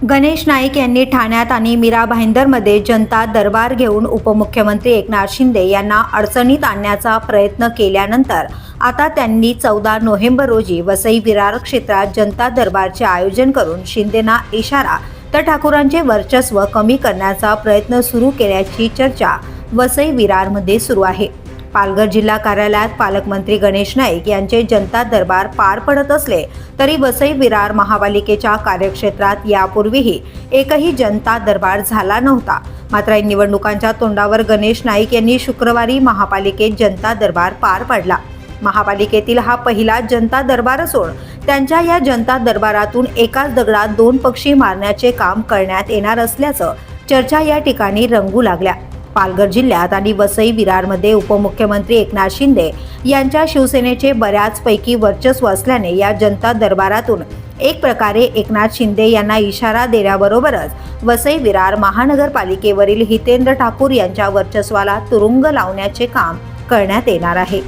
गणेश नाईक यांनी ठाण्यात आणि मीरा भाईंदरमध्ये जनता दरबार घेऊन उपमुख्यमंत्री एकनाथ शिंदे यांना अडचणीत आणण्याचा प्रयत्न केल्यानंतर आता त्यांनी चौदा नोव्हेंबर रोजी वसई विरार क्षेत्रात जनता दरबारचे आयोजन करून शिंदेना इशारा तर ठाकूरांचे वर्चस्व कमी करण्याचा प्रयत्न सुरू केल्याची चर्चा वसई विरारमध्ये सुरू आहे. पालघर जिल्हा कार्यालयात पालकमंत्री गणेश नाईक यांचे जनता दरबार पार पडत असले तरी वसई विरार महापालिकेच्या कार्यक्षेत्रात यापूर्वीही एकही जनता दरबार झाला नव्हता. मात्र या निवडणुकांच्या तोंडावर गणेश नाईक यांनी शुक्रवारी महापालिकेत जनता दरबार पार पाडला. महापालिकेतील हा पहिला जनता दरबार असून त्यांच्या या जनता दरबारातून एकाच दगडात दोन पक्षी मारण्याचे काम करण्यात येणार असल्याचं चर्चा या ठिकाणी रंगू लागल्या. पालघर जिल्ह्यात आणि वसई विरारमध्ये उपमुख्यमंत्री एकनाथ शिंदे यांच्या शिवसेनेचे बऱ्याचपैकी वर्चस्व असल्याने या जनता दरबारातून एक प्रकारे एकनाथ शिंदे यांना इशारा देण्याबरोबरच वसई विरार महानगरपालिकेवरील हितेंद्र ठाकूर यांच्या वर्चस्वाला तुरुंग लावण्याचे काम करण्यात येणार आहे.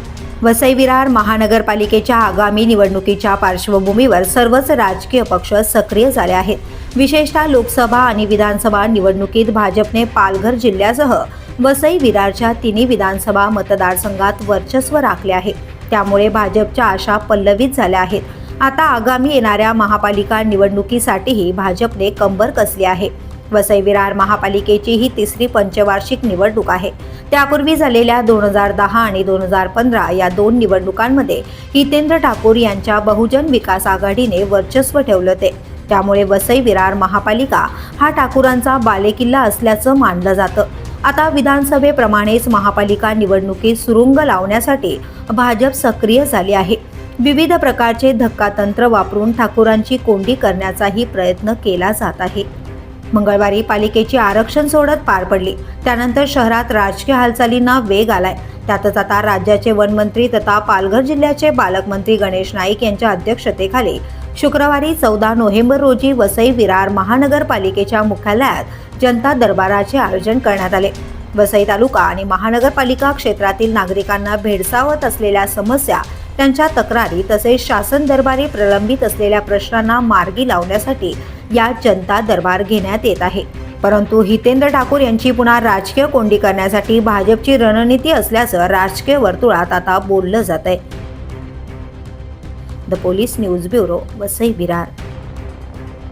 वसई विरार महानगरपालिकेच्या आगामी निवडणुकीच्या पार्श्वभूमीवर सर्वच राजकीय पक्ष सक्रिय झाले आहेत. विशेषतः लोकसभा आणि विधानसभा निवडणुकीत भाजपने पालघर जिल्ह्यासह वसई विरारच्या तिन्ही विधानसभा मतदारसंघात वर्चस्व राखले आहे. त्यामुळे भाजपच्या आशा पल्लवित झाल्या आहेत. आता आगामी येणाऱ्या महापालिका निवडणुकीसाठीही भाजपने कंबर कसली आहे. वसई विरार महापालिकेची ही तिसरी पंचवार्षिक निवडणूक आहे. त्यापूर्वी झालेल्या दोन हजार दहा आणि दोन हजार पंधरा या दोन निवडणुकांमध्ये हितेंद्र ठाकूर यांच्या बहुजन विकास आघाडीने वर्चस्व ठेवलं ते. त्यामुळे वसई विरार महापालिका हा ठाकूरांचा बालेकिल्ला असल्याचं मानलं जातं. आता विधानसभेप्रमाणेच महापालिका निवडणुकीत सुरुंग लावण्यासाठी भाजप सक्रिय झाली आहे. विविध प्रकारचे धक्कातंत्र वापरून ठाकूरांची कोंडी करण्याचाही प्रयत्न केला जात आहे. मंगळवारी पालिकेची आरक्षण सोडत पार पडली. त्यानंतर शहरात राजकीय हालचालींना वेग आलाय. त्यातच आता राज्याचे वनमंत्री तथा पालघर जिल्ह्याचे पालकमंत्री गणेश नाईक यांच्या अध्यक्षतेखाली शुक्रवारी चौदा नोव्हेंबर रोजी वसई विरार महानगरपालिकेच्या मुख्यालयात जनता दरबाराचे आयोजन करण्यात आले. वसई तालुका आणि महानगरपालिका क्षेत्रातील नागरिकांना भेडसावत असलेल्या समस्या त्यांच्या तक्रारी तसेच शासन दरबारी प्रलंबित असलेल्या प्रश्नांना मार्गी लावण्यासाठी या जनता दरबार घेण्यात येत आहे. परंतु हितेंद्र ठाकूर यांची पुन्हा राजकीय कोंडी करण्यासाठी भाजपची रणनीती असल्याचं राजकीय वर्तुळात आता बोललं जात आहे the police news bureau Vasai Virar.